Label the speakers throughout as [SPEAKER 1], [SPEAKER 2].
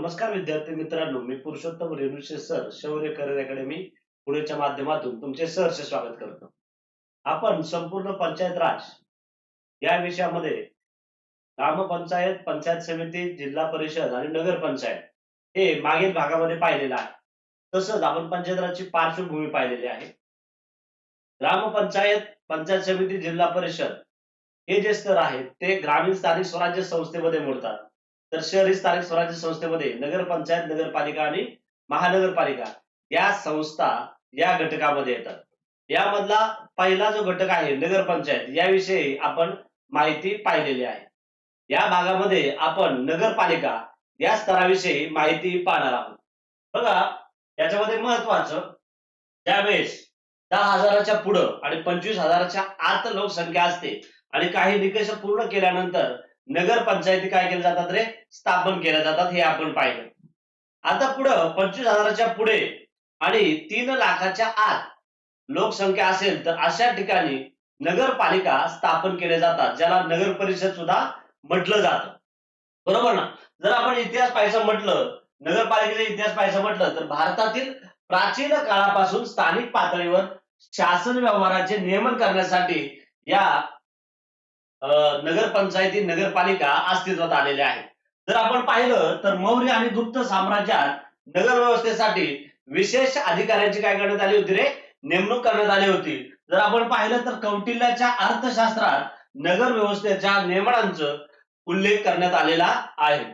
[SPEAKER 1] नमस्कार विद्यार्थी मित्रांनो मी Purushottam Renushe sir Shaurya career academy पुण्याच्या माध्यमातून तुमचे सहर्ष स्वागत करतो. आपण संपूर्ण पंचायत राज या विषयामध्ये ग्रामपंचायत पंचायत समिती जिल्हा परिषद आणि नगरपंचायत हे मागील भागामध्ये पाहिलेलं आहे. तसंच आपण पंचायत राजची पार्श्वभूमी पाहिलेली आहे. ग्रामपंचायत पंचायत समिती जिल्हा परिषद हे जे स्तर आहेत ते ग्रामीण स्थानिक स्वराज्य संस्थेमध्ये मोडतात. तर शहरी स्थानिक स्वराज्य संस्थेमध्ये नगरपंचायत नगरपालिका आणि महानगरपालिका या संस्था या घटकामध्ये येतात. यामधला पहिला जो घटक आहे नगरपंचायत याविषयी आपण माहिती पाहिलेली आहे. या भागामध्ये आपण नगरपालिका या स्तराविषयी माहिती पाहणार आहोत. बघा याच्यामध्ये महत्वाचं ज्यावेळेस दहा हजाराच्या पुढं आणि पंचवीस हजाराच्या आत लोकसंख्या असते आणि काही निकष पूर्ण केल्यानंतर नगर पंचायती काय केल्या जातात रे? स्थापन केल्या जातात हे आपण पाहिलं. आता पुढं पंचवीस हजाराच्या पुढे आणि तीन लाखाच्या आत लोकसंख्या असेल तर अशा ठिकाणी नगरपालिका स्थापन केल्या जातात ज्याला नगर परिषद सुद्धा म्हटलं जातं. बरोबर ना? जर आपण इतिहास पाहायचं म्हटलं नगरपालिकेचा इतिहास पाहायचं म्हटलं तर भारतातील प्राचीन काळापासून स्थानिक पातळीवर शासन व्यवहाराचे नियमन करण्यासाठी या नगरपंचायती नगरपालिका अस्तित्वात आलेल्या आहेत. जर आपण पाहिलं तर मौर्य आणि गुप्त साम्राज्यात नगर व्यवस्थेसाठी विशेष अधिकाऱ्यांची काय करण्यात आली होती रे? नेमणूक करण्यात आली होती. जर आपण पाहिलं तर कौटिल्याच्या अर्थशास्त्रात नगर व्यवस्थेच्या नियमनांचं उल्लेख करण्यात आलेला आहे.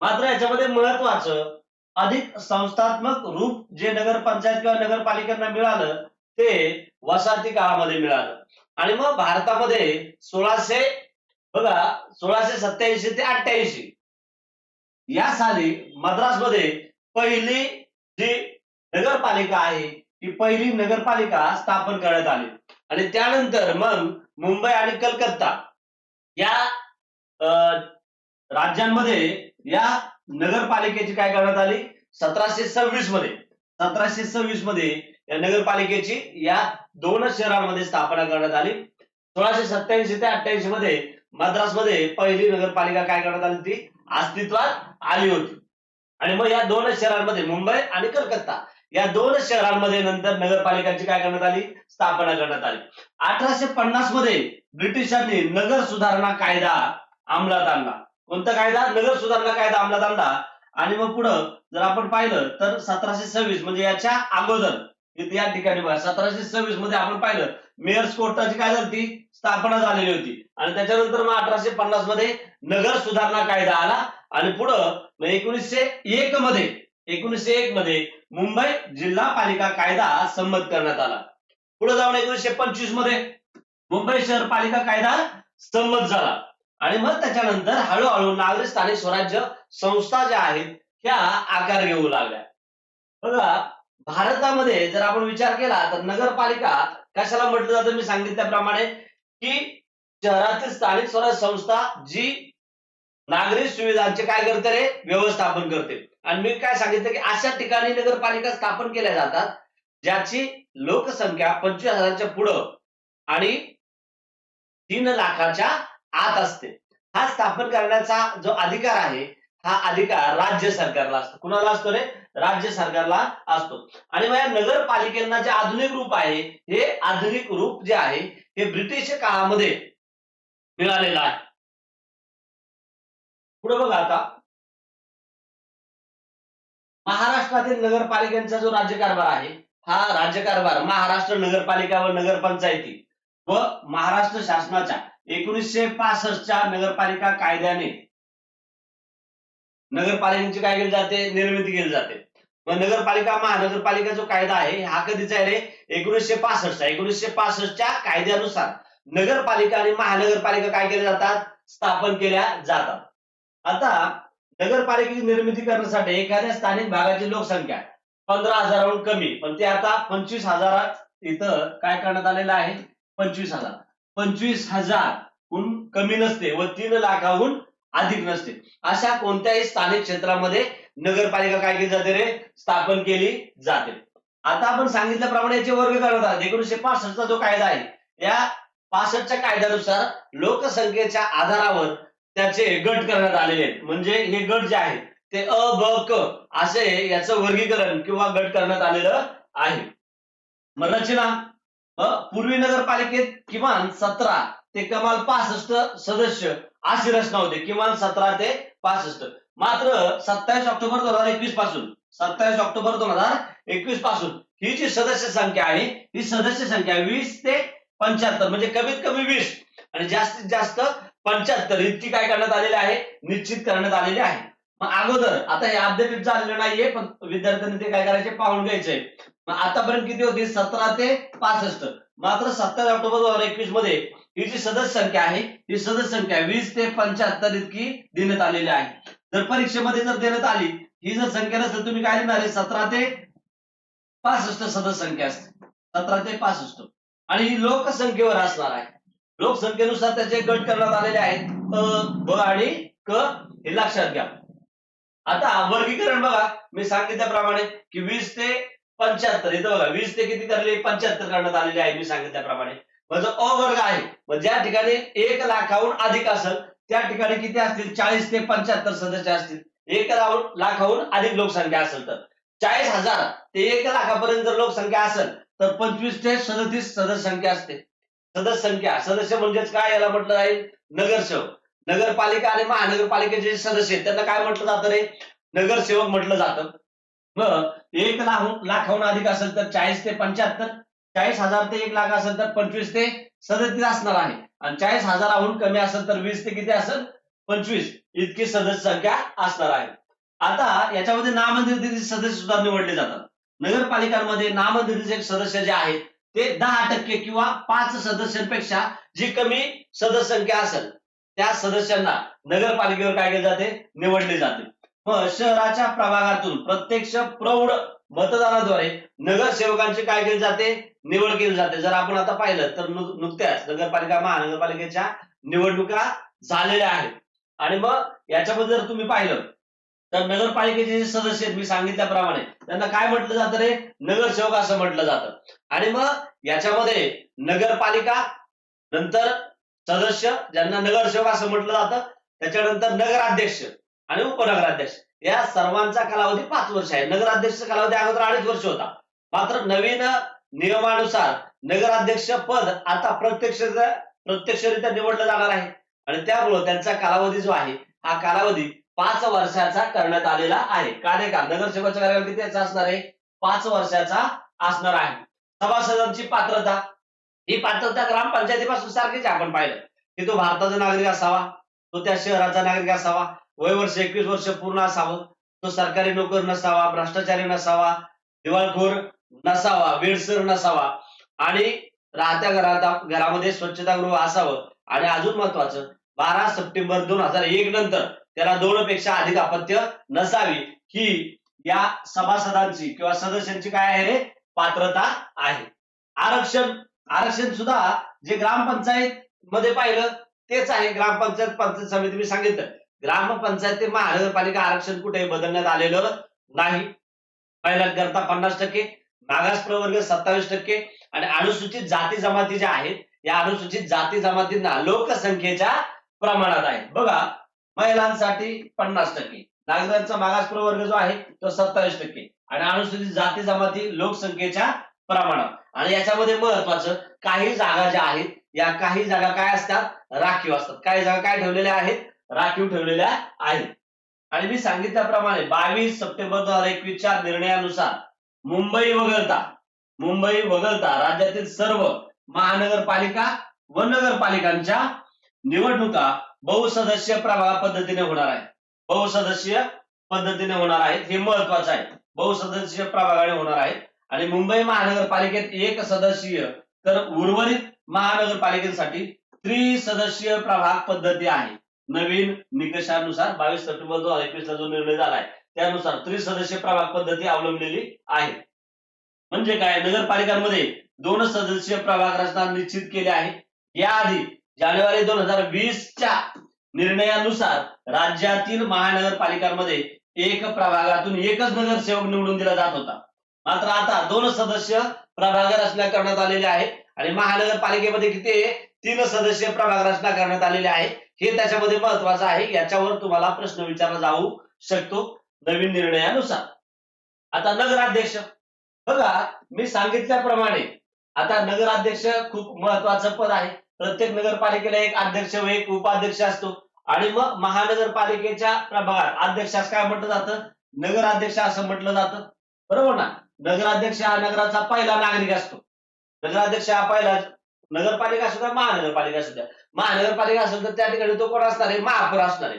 [SPEAKER 1] मात्र याच्यामध्ये महत्वाचं अधिक संस्थात्मक रूप जे नगरपंचायत किंवा नगरपालिकांना मिळालं ते वसाहती काळामध्ये मिळालं. आणि मग भारतामध्ये सोळाशे बघा सोळाशे सत्याऐंशी ते अठ्ठ्याऐंशी. या साली मद्रासमध्ये पहिली जी नगरपालिका आहे ती पहिली नगरपालिका स्थापन करण्यात आली. आणि त्यानंतर मग मुंबई आणि कलकत्ता या अं, राज्यांमध्ये या नगरपालिकेची काय करण्यात आली? सतराशे सव्वीसमध्ये सतराशे सव्वीसमध्ये या नगरपालिकेची या दोनच शहरांमध्ये स्थापना करण्यात आली. सोळाशे सत्याऐंशी ते अठ्ठ्याऐंशी मध्ये मद्रासमध्ये पहिली नगरपालिका काय करण्यात आली ती अस्तित्वात आली होती. आणि मग या दोनच शहरांमध्ये मुंबई आणि कलकत्ता या दोनच शहरांमध्ये नंतर नगरपालिकांची काय करण्यात आली? स्थापना करण्यात आली. अठराशे पन्नासमध्ये ब्रिटिशांनी नगर सुधारणा कायदा अंमलात आणला. कोणता कायदा? नगर सुधारणा कायदा अंमलात आणला. आणि मग पुढं जर आपण पाहिलं तर सतराशे सव्वीस म्हणजे याच्या अगोदर इथे या ठिकाणी बघा सतराशे सव्वीसमध्ये आपण पाहिलं मेयर्स कोर्टाची काय झाली ती स्थापना झालेली होती. आणि त्याच्यानंतर मग अठराशे पन्नासमध्ये नगर सुधारणा कायदा आला. आणि पुढं एकोणीसशे एक मध्ये एकोणीसशे एक मध्ये मुंबई जिल्हा पालिका कायदा संमत करण्यात आला. पुढे जाऊन एकोणीसशे पंचवीसमध्ये मुंबई शहर पालिका कायदा संमत झाला. आणि मग त्याच्यानंतर हळूहळू नागरिक स्थानिक स्वराज्य संस्था ज्या आहेत त्या आकार घेऊ लागल्या. बघा भारतामध्ये जर आपण विचार केला तर नगरपालिका कशाला म्हटलं जातं? मी सांगितल्याप्रमाणे की शहरातील स्थानिक स्वराज्य संस्था जी नागरिक सुविधांचे काय करते रे? व्यवस्थापन करते. आणि मी काय सांगितलं की अशा ठिकाणी नगरपालिका स्थापन केल्या जातात ज्याची लोकसंख्या पंचवीस हजारच्या पुढं आणि तीन लाखाच्या आत असते. हा स्थापन करण्याचा जो अधिकार आहे हा अधिकार राज्य सरकारला असतो. कुणाला असतो रे? राज्य सरकारला असतो. आणि मग नगरपालिकेला जे आधुनिक रूप आहे हे आधुनिक रूप जे आहे हे ब्रिटिश काळामध्ये मिळालेलं आहे. पुढे बघा आता. महाराष्ट्रातील नगरपालिकांचा जो राज्यकारभार आहे हा राज्यकारभार महाराष्ट्र नगरपालिका व नगरपंचायती व महाराष्ट्र शासनाच्या एकोणीसशे पासष्टच्या नगरपालिका कायद्याने नगरपालिकेची काय केली जाते? निर्मिती केली जाते. मग नगरपालिका महानगरपालिका जो कायदा आहे हा कधीचा आहे रे? एकोणीसशे पासष्टचा. एकोणीसशे पासष्टच्या कायद्यानुसार नगरपालिका आणि महानगरपालिका काय केल्या जातात? स्थापन केल्या जातात. आता नगरपालिकेची निर्मिती करण्यासाठी एखाद्या स्थानिक भागाची लोकसंख्या पंधरा हजाराहून कमी. पण ते आता पंचवीस हजारात इथं काय करण्यात आलेलं आहे? पंचवीस हजार. पंचवीस हजारहून कमी नसते व तीन लाखाहून अधिक नसते. अशा कोणत्याही स्थानिक क्षेत्रामध्ये नगरपालिका काय केली जाते रे? स्थापन केली जाते. आता आपण सांगितल्याप्रमाणे याचे वर्ग करण्यात एकोणीशे एकोणीसशे पासष्टचा जो कायदा आहे या पासष्टच्या कायद्यानुसार लोकसंख्येच्या आधारावर त्याचे गट करण्यात आलेले आहेत. म्हणजे हे गट जे आहेत ते अ ब क असे याचं वर्गीकरण किंवा गट करण्यात आलेलं आहे. मग रचना पूर्वी नगरपालिकेत किमान सतरा ते कमाल पासष्ट सदस्य अशी रचना होती. किमान सतरा ते पासष्ट. मात्र सत्तावीस ऑक्टोबर दोन हजार एकवीसपासून सत्तावीस ऑक्टोबर दोन हजार एकवीसपासून ही जी सदस्य संख्या आहे ही सदस्य संख्या वीस ते पंच्याहत्तर म्हणजे कमीत कमी वीस. आणि जास्तीत जास्त पंच्याहत्तर इतकी काय करण्यात आलेली आहे? निश्चित करण्यात आलेली आहे. मग अगोदर आता हे अपडेटेड झालेलं नाहीये पण विद्यार्थ्यांनी ते काय करायचे? पाहून घ्यायचंय मग आतापर्यंत किती होती? सतरा ते पासष्ट. मात्र सत्तावीस ऑक्टोबर दोन हजार एकवीसमध्ये ही जी सदस्य संख्या आहे ही सदस्य संख्या वीस ते पंच्याहत्तर इतकी देण्यात आलेली आहे. जर परीक्षेमध्ये जर देण्यात आली ही जर संख्या नसेल तुम्ही काय लिहिणार आहे? सतरा ते पासष्ट सदस्य संख्या असते. सतरा ते पासष्ट. आणि ही लोकसंख्येवर असणार आहे. लोकसंख्येनुसार त्याचे गट करण्यात आलेले आहेत. क ब आणि क हे लक्षात घ्या. आता वर्गीकरण बघा. मी सांगितल्याप्रमाणे की वीस ते पंच्याहत्तर इथं बघा वीस ते किती करले पंच्याहत्तर करण्यात आलेले आहे मी सांगितल्याप्रमाणे म्हणजे अ वर्ग आहे. म्हणजे मग ज्या ठिकाणी एक लाखाहून अधिक असेल त्या ठिकाणी किती असतील? चाळीस ते पंच्याहत्तर सदस्य असतील. एक लाखाहून लाखाहून अधिक लोकसंख्या असेल तर. चाळीस हजार ते एक लाखापर्यंत जर लोकसंख्या असेल तर पंचवीस ते सदतीस सदस्य संख्या असते. सदस्य संख्या सदस्य म्हणजेच काय? याला म्हटलं जाईल नगरसेवक. नगरपालिका आणि महानगरपालिकेचे सदस्य आहेत त्यांना काय म्हटलं जातं रे? नगरसेवक म्हटलं जातं. मग एक लाख लाखाहून अधिक असेल तर चाळीस ते पंच्याहत्तर चाळीस हजार ते एक लाख असेल तर पंचवीस ते सदतीस असणार आहे. आणि चाळीस हजाराहून कमी असेल तर वीस ते किती असेल? पंचवीस. इतकी सदस्य संख्या असणार आहे. आता याच्यामध्ये नामनिर्देशित सदस्य सुद्धा निवडले जातात. नगरपालिकांमध्ये नामनिर्देशित सदस्य जे आहेत ते दहा टक्के किंवा पाच सदस्यांपेक्षा जी कमी सदस्य संख्या असेल त्या सदस्यांना नगरपालिकेवर काय केले जाते? निवडले जाते. मग शहराच्या प्रभागातून प्रत्यक्ष प्रौढ मतदानाद्वारे नगरसेवकांची काय केली जाते? निवड केली जाते. जर आपण आता पाहिलं तर नुकत्याच नगरपालिका महानगरपालिकेच्या निवडणुका झालेल्या आहेत. आणि मग याच्यामध्ये जर तुम्ही पाहिलं तर नगरपालिकेचे जे सदस्य आहेत मी सांगितल्याप्रमाणे त्यांना काय म्हटलं जातं रे? नगरसेवक असं म्हटलं जातं. आणि मग याच्यामध्ये नगरपालिका नंतर सदस्य ज्यांना नगरसेवक असं म्हटलं जातं त्याच्यानंतर नगराध्यक्ष. आणि उपनगराध्यक्ष. या सर्वांचा कालावधी पाच वर्ष आहे. नगराध्यक्षचा कालावधी अगोदर अडीच वर्ष होता. मात्र नवीन नियमानुसार नगराध्यक्ष पद आता प्रत्यक्ष प्रत्यक्षरित्या निवडलं जाणार आहे. आणि त्यामुळं त्यांचा कालावधी जो आहे हा कालावधी पाच वर्षाचा करण्यात आलेला आहे. कार्यकाळ नगरसेवकाचा कार्यकाळ किती याचा असणार आहे? पाच वर्षाचा असणार आहे. सभासदांची पात्रता. ही पात्रता ग्रामपंचायतीपासून सारखीच आपण पाहिलं. की तो भारताचा नागरिक असावा तो त्या शहराचा नागरिक असावा वय वर्ष एकवीस वर्ष पूर्ण असावं. तो सरकारी नोकर नसावा भ्रष्टाचारी नसावा दिवाळखोर नसावा वेळसर नसावा. आणि राहत्या घरात घरामध्ये स्वच्छतागृह असावं. आणि अजून महत्वाचं बारा सप्टेंबर दोन हजार एक नंतर त्याला दोन पेक्षा अधिक अपत्य नसावी. ही या सभासदांची किंवा सदस्यांची काय आहे रे? पात्रता आहे. आरक्षण आरक्षण सुद्धा जे ग्रामपंचायत मध्ये पाहिलं तेच आहे. ग्रामपंचायत पंचायत समिती मी सांगितलं. ग्रामपंचायत ते महानगरपालिका आरक्षण कुठे बदलण्यात आलेलं नाही. महिलांकरता पन्नास टक्के मागास प्रवर्ग सत्तावीस टक्के आणि अनुसूचित जाती जमाती ज्या आहेत या अनुसूचित जाती जमातींना लोकसंख्येच्या प्रमाणात आहे. बघा महिलांसाठी पन्नास टक्के नागरिकांचा मागास प्रवर्ग जो आहे तो सत्तावीस टक्के आणि अनुसूचित जाती जमाती लोकसंख्येच्या प्रमाणात. आणि याच्यामध्ये महत्वाचं काही जागा ज्या आहेत या काही जागा काय असतात? राखीव असतात. काही जागा काय ठेवलेल्या आहेत? राखीव ठेवलेल्या आहेत. आणि मी सांगितल्याप्रमाणे बावीस सप्टेंबर दोन हजार एकवीसच्या निर्णयानुसार मुंबई वगळता मुंबई वगळता राज्यातील सर्व महानगरपालिका व नगरपालिकांच्या निवडणुका बहुसदस्य प्रभाग पद्धतीने होणार आहे बहुसदस्य पद्धतीने होणार आहेत हे महत्वाचं आहे. बहुसदस्य प्रभागाने होणार आहेत. आणि मुंबई महानगरपालिकेत एक सदस्यीय तर उर्वरित महानगरपालिकेसाठी त्रिसदस्यीय प्रभाग पद्धती आहे. नवीन निकषानुसार बावीस सप्टेंबर दोन हजार एकवीस ला जो निर्णय झालाय त्यानुसार त्रिसदस्य प्रभाग पद्धती अवलंबलेली आहे. म्हणजे काय? नगरपालिकांमध्ये दोन सदस्यीय प्रभाग रचना निश्चित केले आहे. याआधी जानेवारी दोन हजार वीसच्या निर्णयानुसार राज्यातील महानगरपालिकांमध्ये एक प्रभागातून एकच नगरसेवक निवडून दिला जात होता. मात्र आता दोन सदस्य प्रभाग रचना करण्यात आलेले आहे आणि महानगरपालिकेमध्ये किती तीन सदस्य प्रभाग रचना करण्यात आलेली आहे. हे त्याच्यामध्ये महत्वाचं आहे. याच्यावर तुम्हाला प्रश्न विचारला जाऊ शकतो नवीन निर्णयानुसार. आता नगराध्यक्ष. बघा मी सांगितल्याप्रमाणे आता नगराध्यक्ष खूप महत्वाचं पद आहे. प्रत्येक नगरपालिकेला एक अध्यक्ष व एक उपाध्यक्ष असतो. आणि मग महानगरपालिकेच्या प्रभागात अध्यक्षास काय म्हटलं जातं? नगराध्यक्ष असं म्हटलं जातं. बरोबर ना? नगराध्यक्ष हा नगराचा पहिला नागरिक असतो. नगराध्यक्ष हा पहिला नगरपालिका असू द्या महानगरपालिका असू द्या. महानगरपालिका असेल तर त्या ठिकाणी तो कोण असणार आहे? महापौर असणार आहे.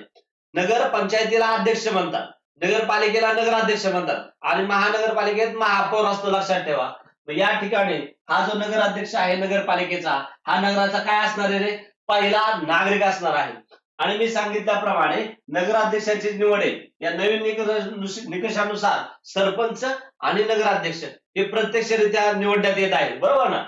[SPEAKER 1] नगर पंचायतीला अध्यक्ष म्हणतात. नगरपालिकेला नगराध्यक्ष म्हणतात. आणि महानगरपालिकेत महापौर असतो लक्षात ठेवा. या ठिकाणी हा जो नगराध्यक्ष आहे नगरपालिकेचा हा नगराचा काय असणार आहे रे? पहिला नागरिक असणार आहे. आणि मी सांगितल्याप्रमाणे नगराध्यक्षाची निवड आहे. या नवीन निकष- निकषानुसार सरपंच आणि नगराध्यक्ष हे प्रत्यक्षरित्या निवडण्यात येत आहे बरोबर ना?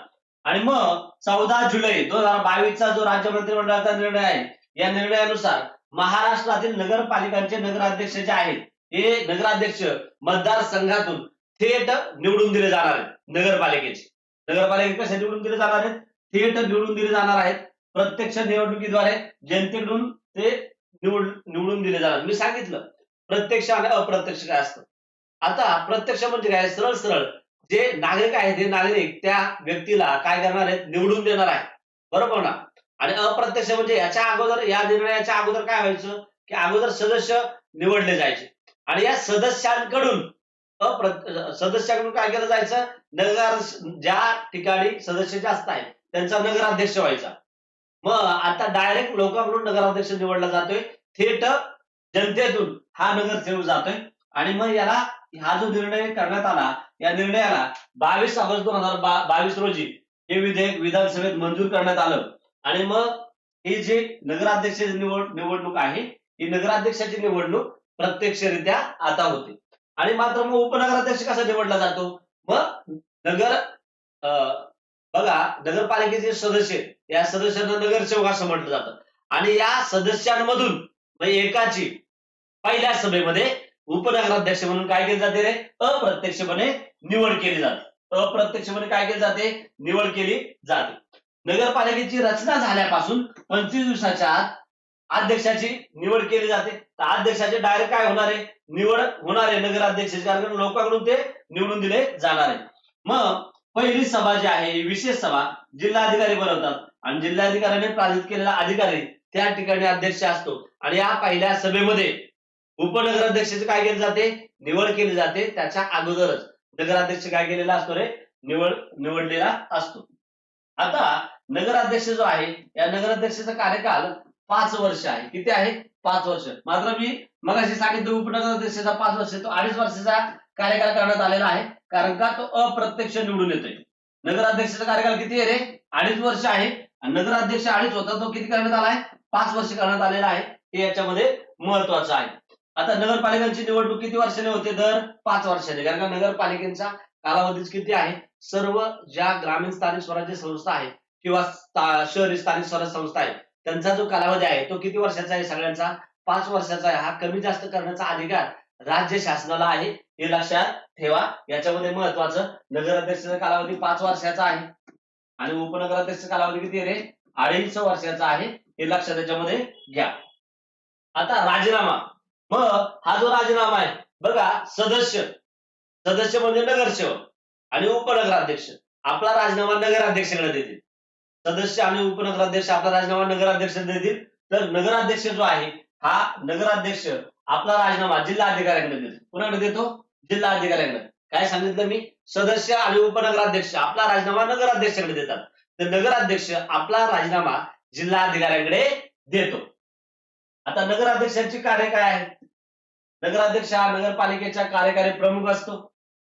[SPEAKER 1] आणि मग चौदा जुलै दोन हजार बावीसचा जो राज्य मंत्रिमंडळाचा निर्णय आहे या निर्णयानुसार महाराष्ट्रातील नगरपालिकांचे नगराध्यक्ष जे आहेत हे नगराध्यक्ष मतदारसंघातून थेट निवडून दिले जाणार आहेत नगरपालिकेचे. नगरपालिके कसे निवडून दिले जाणार आहेत? थेट निवडून दिले जाणार आहेत प्रत्यक्ष निवडणुकीद्वारे जनतेकडून ते निवड निवडून दिले जाणार मी सांगितलं प्रत्यक्ष आणि अप्रत्यक्ष काय असतं? आता प्रत्यक्ष म्हणजे काय? सरळ सरळ. जे नागरिक आहेत जे नागरिक त्या व्यक्तीला काय करणार आहेत निवडून देणार आहेत. बरोबर ना? आणि अप्रत्यक्ष म्हणजे याच्या अगोदर या निर्णयाच्या अगोदर काय व्हायचं? की अगोदर सदस्य निवडले जायचे. आणि या सदस्यांकडून अप्र सदस्याकडून काय केलं जायचं? नगर ज्या ठिकाणी सदस्य जास्त आहेत त्यांचा नगराध्यक्ष व्हायचा. मग आता डायरेक्ट लोकांकडून नगराध्यक्ष निवडला जातोय. थेट जनतेतून हा नगरसेवक जातोय. आणि मग याला हा जो निर्णय करण्यात आला या निर्णयाला बावीस ऑगस्ट दोन हजार बावीस रोजी हे विधेयक विधानसभेत मंजूर करण्यात आलं. आणि मग ही जी नगराध्यक्षाची निवड निवडणूक आहे ही नगराध्यक्षाची निवडणूक प्रत्यक्षरित्या आता होते. आणि मात्र मग उपनगराध्यक्ष कसा निवडला जातो? मग नगर अं, बघा नगरपालिकेचे सदस्य या सदस्यांना नगरसेवक असं म्हटलं जातं. आणि या सदस्यांमधून एकाची पहिल्या सभेमध्ये उपनगराध्यक्ष म्हणून काय केले जाते रे? अप्रत्यक्षपणे निवड केली जाते. अप्रत्यक्षपणे काय केली जाते? निवड केली जाते. नगरपालिकेची रचना झाल्यापासून पंचवीस दिवसाच्या आत अध्यक्षाची निवड केली जाते. तर अध्यक्षाचे डायरेक्ट काय होणार आहे? निवड होणार आहे. नगराध्यक्षाचे कारण लोकांकडून ते निवडून दिले जाणार आहे. मग पहिली सभा जी आहे विशेष सभा जिल्हाधिकारी बनवतात. आणि जिल्हाधिकाऱ्याने प्राधित केलेला अधिकारी त्या ठिकाणी अध्यक्ष असतो. आणि या पहिल्या सभेमध्ये उपनगराध्यक्षाची काय केली जाते? निवड केली जाते. त्याच्या अगोदरच नगराध्यक्ष काय केलेला असतो रे? निवड निवडलेला असतो. आता नगराध्यक्ष जो आहे या नगराध्यक्षाचा कार्यकाल पाच वर्ष आहे. किती आहे? पाच वर्ष. मात्र मी मगाशी सांगितलं उपनगराध्यक्षाचा पाच वर्ष तो अडीच वर्षाचा कार्यकाल करण्यात आलेला आहे. कारण का? तो अप्रत्यक्ष निवडून येतोय. नगराध्यक्षाचा कार्यकाल किती आहे रे? अडीच वर्ष आहे. आणि नगराध्यक्ष अडीच होता तो किती करण्यात आला आहे? पाच वर्ष करण्यात आलेला आहे. हे याच्यामध्ये महत्वाचं आहे. आता नगरपालिकांची निवडणूक किती वर्षाने होते? दर पाच वर्षाने. कारण का नगरपालिकेचा कालावधीच किती आहे? सर्व ज्या ग्रामीण स्थानिक स्वराज्य संस्था आहेत किंवा शहरी स्थानिक स्वराज्य संस्था आहेत त्यांचा जो कालावधी आहे तो किती वर्षाचा आहे सगळ्यांचा? पाच वर्षाचा आहे. हा कमी जास्त करण्याचा अधिकार राज्य शासनाला आहे. हे लक्षात ठेवा. याच्यामध्ये महत्वाचं नगराध्यक्षाचा कालावधी पाच वर्षाचा आहे. आणि उपनगराध्यक्ष कालावधी किती आहे रे? अडीच वर्षाचा आहे. हे लक्षात त्याच्यामध्ये घ्या. आता राजीनामा. मग हा जो राजीनामा आहे बघा सदस्य. सदस्य म्हणजे नगरसेवक आणि उपनगराध्यक्ष. आपला राजीनामा नगराध्यक्षाकडे देतील. सदस्य आणि उपनगराध्यक्ष आपला राजीनामा नगराध्यक्ष देतील. तर नगराध्यक्ष जो आहे हा नगराध्यक्ष आपला राजीनामा जिल्हाधिकाऱ्याकडे देतो. कुणाकडे देतो? जिल्हा अधिकाऱ्यांकडे. काय सांगितलं मी? सदस्य आणि उपनगराध्यक्ष आपला राजीनामा नगराध्यक्षाकडे देतात. तर नगराध्यक्ष आपला राजीनामा जिल्हाधिकाऱ्याकडे देतो. आता नगराध्यक्षांची कार्य काय आहे? नगराध्यक्ष हा नगरपालिकेचा कार्यकारी प्रमुख असतो.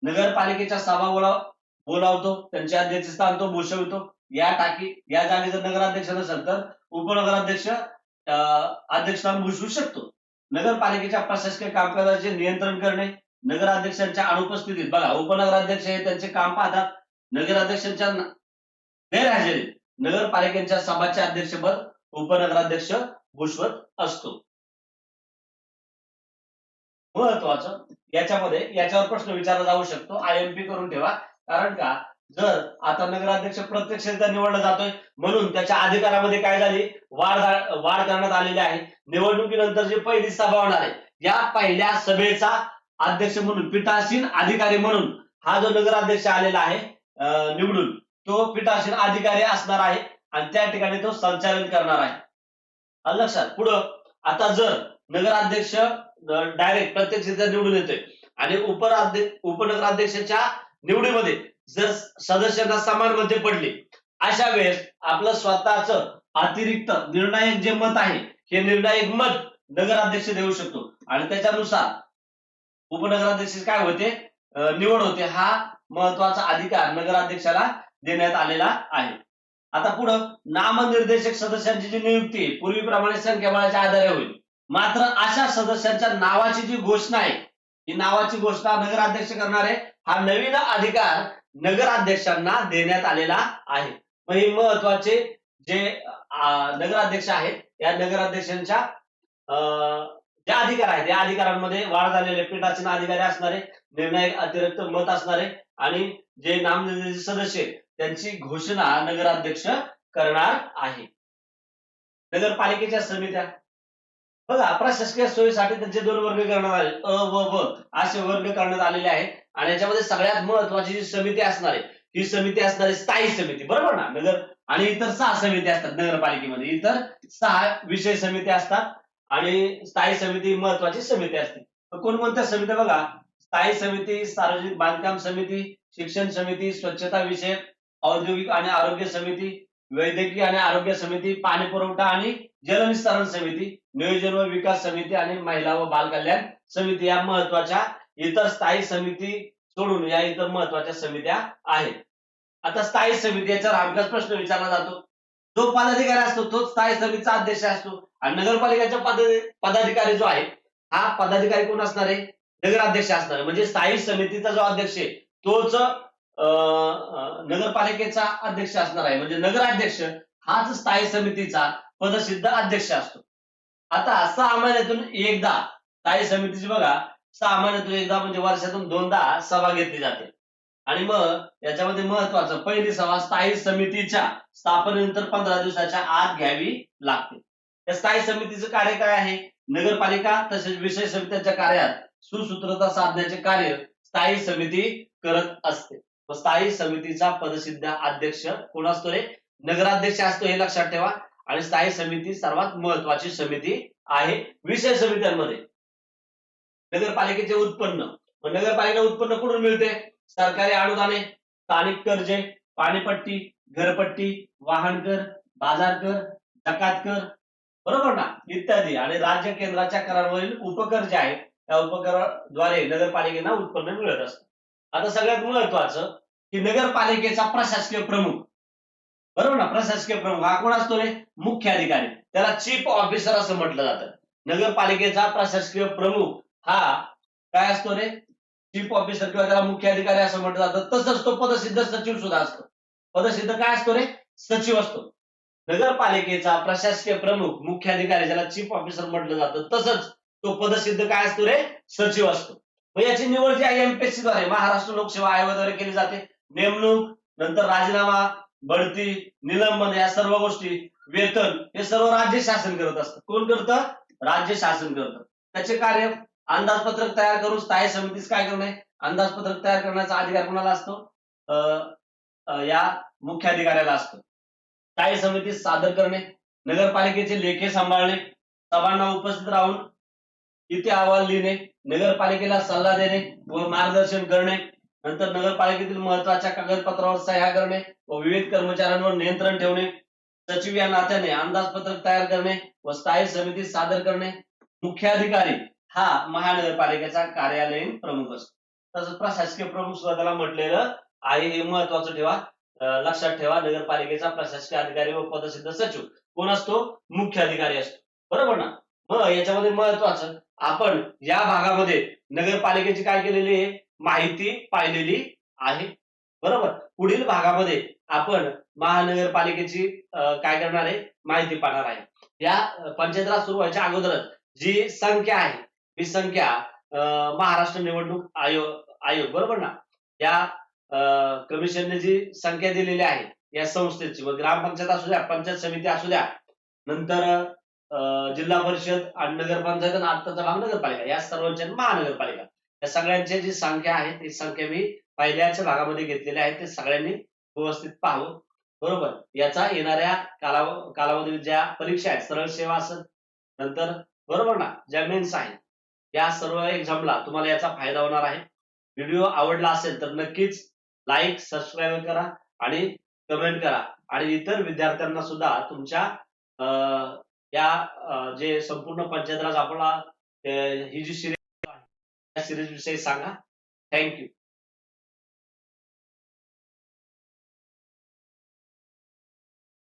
[SPEAKER 1] नगरपालिकेच्या सभा बोलाव बोलावतो त्यांचे अध्यक्षस्थान तो भूषवितो. या टाकी या जागी जर नगराध्यक्ष नसेल तर उपनगराध्यक्ष अध्यक्षस्थान भूषवू शकतो. नगरपालिकेच्या प्रशासकीय कामकाजाचे नियंत्रण करणे नगराध्यक्षांच्या अनुपस्थितीत. बघा उपनगराध्यक्ष हे त्यांचे काम पाहतात. नगराध्यक्षांच्या गैरहजेरीत नगरपालिकेच्या सभाचे अध्यक्षपद उपनगराध्यक्ष भूषवत असतो. महत्वाचं याच्यामध्ये याच्यावर प्रश्न विचारला जाऊ शकतो. आय करून ठेवा. कारण का? जर आता नगराध्यक्ष प्रत्यक्षरित्या निवडला जातोय म्हणून त्याच्या अधिकारामध्ये काय झाली? वाढ वाढ करण्यात आलेली आहे. निवडणुकीनंतर जी पहिली सभा होणार आहे या पहिल्या सभेचा अध्यक्ष म्हणून पीठासीन अधिकारी म्हणून हा जो नगराध्यक्ष आलेला आहे अं, निवडून तो पीठासीन अधिकारी असणार आहे आणि त्या ठिकाणी तो संचालन करणार आहे. आलं लक्षात? पुढं. आता जर नगराध्यक्ष डायरेक्ट प्रत्यक्ष निवडून येतोय आणि उपराध्यक्ष उपनगराध्यक्षाच्या निवडीमध्ये जर सदस्यांना समान मते पडले अशा वेळेस आपलं स्वतःच अतिरिक्त निर्णायक जे मत आहे हे निर्णायक मत नगराध्यक्ष देऊ शकतो. आणि त्याच्यानुसार उपनगराध्यक्ष काय होते? निवड होते. हा महत्त्वाचा अधिकार नगराध्यक्षाला देण्यात आलेला आहे. आता पुढं नामनिर्देशक सदस्यांची जी नियुक्ती आहे, पूर्वीप्रमाणे संख्याबळाच्या आधारे होईल. मात्र अशा सदस्यांच्या नावाची जी घोषणा आहे ही नावाची घोषणा नगराध्यक्ष करणार आहे हा नवीन अधिकार नगराध्यक्षांना देण्यात आलेला आहे. मग हे महत्त्वाचे जे नगराध्यक्ष आहेत या नगराध्यक्षांच्या अं, अधिकार आहेत या अधिकारांमध्ये वाढ झालेले पीठासीन अधिकारी असणारे निर्णायक अतिरिक्त मत असणारे आणि जे नामनिर्देशित सदस्य त्यांची घोषणा नगराध्यक्ष करणार आहे. नगरपालिकेच्या समित्या. बघा प्रशासकीय सोयीसाठी त्यांचे दोन वर्ग करण्यात आले. अ व ब असे वर्ग करण्यात आलेले आहेत. आणि याच्यामध्ये सगळ्यात महत्वाची जी समिती असणार आहे ही समिती असणार आहे स्थायी समिती. बरोबर ना? नगर आणि इतर सहा समिती असतात नगरपालिकेमध्ये. इतर सहा विषय समिती असतात आणि स्थायी समिती महत्वाची समिती असते. तर कोणकोणत्या समित्या? बघा स्थायी समिती सार्वजनिक बांधकाम समिती शिक्षण समिती स्वच्छता विषयक औद्योगिक आणि आरोग्य समिती वैद्यकीय आणि आरोग्य समिती पाणी पुरवठा आणि जलनिस्तारण समिती नियोजन व विकास समिती आणि महिला व बाल कल्याण समिती या महत्त्वाच्या इतर स्थायी समिती सोडून या इतर महत्त्वाच्या समित्या आहेत. आता स्थायी समिती याच्यावर हमखास प्रश्न विचारला जातो. जो पदाधिकारी असतो तो स्थायी समितीचा अध्यक्ष असतो. आणि नगरपालिकेचा पदाधिकारी जो आहे हा पदाधिकारी कोण असणार आहे? नगराध्यक्ष असणार आहे. म्हणजे स्थायी समितीचा जो अध्यक्ष आहे तोच नगरपालिकेचा अध्यक्ष असणार आहे. म्हणजे नगराध्यक्ष हाच स्थायी समितीचा पदसिद्ध अध्यक्ष असतो. आता सहा महिन्यातून एकदा स्थायी समितीची बघा सहा महिन्यातून एकदा म्हणजे वर्षातून दोनदा सभा घेतली जाते. आणि मग याच्यामध्ये महत्वाचं पहिली सभा स्थायी समितीच्या स्थापनेनंतर पंधरा दिवसाच्या आत घ्यावी लागते. या स्थायी समितीचं कार्य काय आहे? नगरपालिका तसेच विषय समित्यांच्या कार्यात सुसूत्रता साधण्याचे कार्य स्थायी समिती करत असते. व स्थायी समितीचा पदसिद्ध अध्यक्ष कोण असतो रे? नगराध्यक्ष असतो हे लक्षात ठेवा. आणि स्थायी समिती सर्वात महत्वाची समिती आहे विषय समित्यांमध्ये. नगरपालिकेचे उत्पन्न. मग नगरपालिका उत्पन्न कुठून मिळते? सरकारी अनुदाने स्थानिक कर्जे पाणीपट्टी घरपट्टी वाहन कर बाजार कर जकात कर बरोबर ना? इत्यादी. आणि राज्य केंद्राच्या करांवरील उपकर जे आहेत. त्या उपकराद्वारे नगरपालिकेना उत्पन्न मिळत असतं. आता सगळ्यात महत्वाचं की नगरपालिकेचा प्रशासकीय प्रमुख. बरोबर ना? प्रशासकीय प्रमुख. हा कोण असतो रे? मुख्य अधिकारी. त्याला चीफ ऑफिसर असं म्हटलं जातं. नगरपालिकेचा प्रशासकीय प्रमुख हा काय असतो रे? चीफ ऑफिसर किंवा त्याला मुख्य अधिकारी असं म्हटलं जातं. तसंच तो पदसिद्ध सचिव सुद्धा असतो. पदसिद्ध काय असतो रे? सचिव असतो. नगरपालिकेचा प्रशासकीय प्रमुख मुख्य अधिकारी ज्याला चीफ ऑफिसर म्हटलं जातं तसंच तो पदसिद्ध काय असतो रे? सचिव असतो. मग याची निवड जी आहे एमपीएससी द्वारे महाराष्ट्र लोकसेवा आयोगाद्वारे केली जाते. नेमणूक नंतर राजीनामा बढती निलंबन या सर्व गोष्टी वेतन हे सर्व राज्य शासन करत असतं. कोण करतं? राज्य शासन करतं. त्याचे कार्य अंदाजपत्रक तयार करून स्थायी समितीस काय करणे अंदाजपत्रक तयार करण्याचा अधिकार कोणाला असतो? अं, या मुख्य अधिकाऱ्याला असतो. स्थायी समितीत सादर करणे नगरपालिकेचे लेखे सांभाळणे सभांना उपस्थित राहून इथे अहवाल लिहिणे नगरपालिकेला सल्ला देणे व मार्गदर्शन करणे नंतर नगरपालिकेतील महत्त्वाच्या कागदपत्रावर सह्या करणे व विविध कर्मचाऱ्यांवर नियंत्रण ठेवणे सचिव या नात्याने अंदाजपत्रक तयार करणे व स्थायी समिती सादर करणे. मुख्य अधिकारी हा महानगरपालिकेचा कार्यालयीन प्रमुख असतो. तसंच प्रशासकीय प्रमुख सुद्धा त्याला म्हटलेलं आहे हे महत्वाचं ठेवा. लक्षात ठेवा नगरपालिकेचा प्रशासकीय अधिकारी व पदसिद्ध सचिव कोण असतो? मुख्य अधिकारी असतो. बरोबर ना? मग याच्यामध्ये महत्वाचं आपण या भागामध्ये नगरपालिकेची काय केलेली आहे? माहिती पाहिलेली आहे. बरोबर? पुढील भागामध्ये आपण महानगरपालिकेची काय करणार आहे? माहिती पाहणार आहे. या पंचायत राज सुरू व्हायच्या अगोदरच जी संख्या आहे ही संख्या अं, महाराष्ट्र निवडणूक आयोग आयोग बरोबर ना? या कमिशनने जी संख्या दिलेली आहे या संस्थेची व ग्रामपंचायत असू द्या पंचायत समिती असू द्या नंतर जिल्हा परिषद आणि नगरपंचायत आणि आत्ताचा भाग नगरपालिका या सर्वांच्या महानगरपालिका. या सगळ्यांच्या जी संख्या आहे ती संख्या मी पहिल्याच्या भागामध्ये घेतलेली आहे ते सगळ्यांनी व्यवस्थित पाहावं. बरोबर? याचा येणाऱ्या कालाव कालावधीत ज्या परीक्षा आहेत सरळ सेवा असेल नंतर बरोबर ना? ज्या मेन्स आहेत या सर्व एक्झामला तुम्हाला याचा फायदा होणार आहे. व्हिडिओ आवडला असेल तर नक्कीच लाईक सबस्क्राईब करा आणि कमेंट करा. आणि इतर विद्यार्थ्यांना सुद्धा तुमच्या अं, या जे संपूर्ण पंचायत राज आपला ही जी सिरीज आहे त्या सिरीज विषयी सांगा. थँक्यू